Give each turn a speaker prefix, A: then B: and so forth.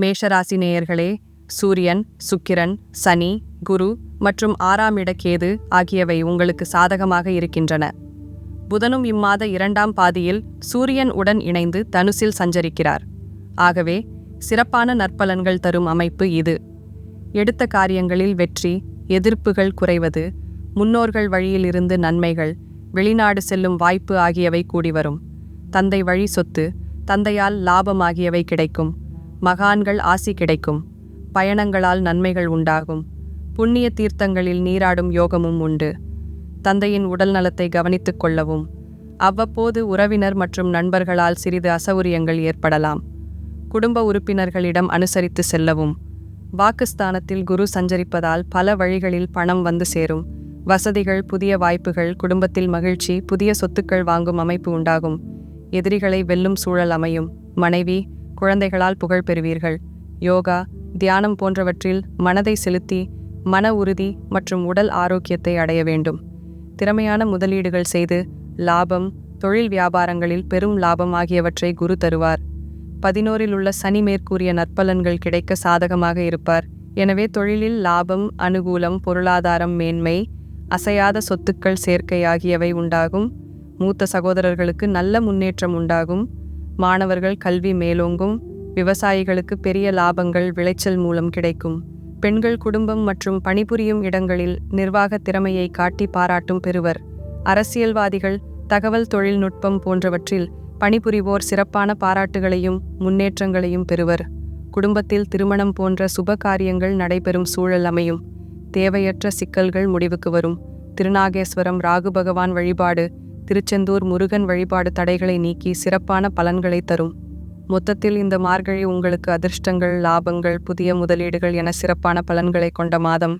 A: மேஷராசி நேயர்களே சூரியன் சுக்கிரன் சனி குரு மற்றும் ஆறாம் இட கேது ஆகியவை உங்களுக்கு சாதகமாக இருக்கின்றன. புதனும் இம்மாத இரண்டாம் பாதியில் சூரியன் உடன் இணைந்து தனுசில் சஞ்சரிக்கிறார். ஆகவே சிறப்பான நற்பலன்கள் தரும் அமைப்பு இது. எடுத்த காரியங்களில் வெற்றி எதிர்ப்புகள் குறைவது முன்னோர்கள் வழியிலிருந்து நன்மைகள் வெளிநாடு செல்லும் வாய்ப்பு ஆகியவை கூடி வரும். தந்தை வழி சொத்து தந்தையால் லாபம் ஆகியவை கிடைக்கும். மகான்கள் ஆசி கிடைக்கும். பயணங்களால் நன்மைகள் உண்டாகும். புண்ணிய தீர்த்தங்களில் நீராடும் யோகமும் உண்டு. தந்தையின் உடல் நலத்தை கவனித்துக் கொள்ளவும். அவ்வப்போது உறவினர் மற்றும் நண்பர்களால் சிறிது அசௌரியங்கள் ஏற்படலாம். குடும்ப உறுப்பினர்களிடம் அனுசரித்து செல்லவும். வாக்குஸ்தானத்தில் குரு சஞ்சரிப்பதால் பல வழிகளில் பணம் வந்து சேரும். வசதிகள் புதிய வாய்ப்புகள் குடும்பத்தில் மகிழ்ச்சி புதிய சொத்துக்கள் வாங்கும் அமைப்பு உண்டாகும். எதிரிகளை வெல்லும் சூழல் அமையும். மனைவி குழந்தைகளால் புகழ் பெறுவீர்கள் யோகா தியானம் போன்றவற்றில் மனதை செலுத்தி மன உறுதி மற்றும் உடல் ஆரோக்கியத்தை அடைய வேண்டும். திறமையான முதலீடுகள் செய்து லாபம் தொழில் வியாபாரங்களில் பெரும் லாபம் ஆகியவற்றை குரு தருவார். பதினோரில் உள்ள சனி மேற்கூறிய நற்பலன்கள் கிடைக்க சாதகமாக இருப்பார். எனவே தொழிலில் லாபம் அனுகூலம் பொருளாதாரம் மேன்மை அசையாத சொத்துக்கள் சேர்க்கை ஆகியவை உண்டாகும். மூத்த சகோதரர்களுக்கு நல்ல முன்னேற்றம் உண்டாகும். மாணவர்கள் கல்வி மேலோங்கும் விவசாயிகளுக்கு பெரிய லாபங்கள் விளைச்சல் மூலம் கிடைக்கும். பெண்கள் குடும்பம் மற்றும் பணிபுரியும் இடங்களில் நிர்வாக திறமையை காட்டி பாராட்டும் பெறுவர். அரசியல்வாதிகள் தகவல் தொழில்நுட்பம் போன்றவற்றில் பணிபுரிவோர் சிறப்பான பாராட்டுகளையும் முன்னேற்றங்களையும் பெறுவர். குடும்பத்தில் திருமணம் போன்ற சுப காரியங்கள் நடைபெறும் சூழல் அமையும். தேவையற்ற சிக்கல்கள் முடிவுக்கு வரும். திருநாகேஸ்வரம் ராகு பகவான் வழிபாடு திருச்செந்தூர் முருகன் வழிபாடு தடைகளை நீக்கி சிறப்பான பலன்களை தரும். மொத்தத்தில் இந்த மார்கழி உங்களுக்கு அதிர்ஷ்டங்கள் லாபங்கள் புதிய முதலீடுகள் என சிறப்பான பலன்களை கொண்ட மாதம்.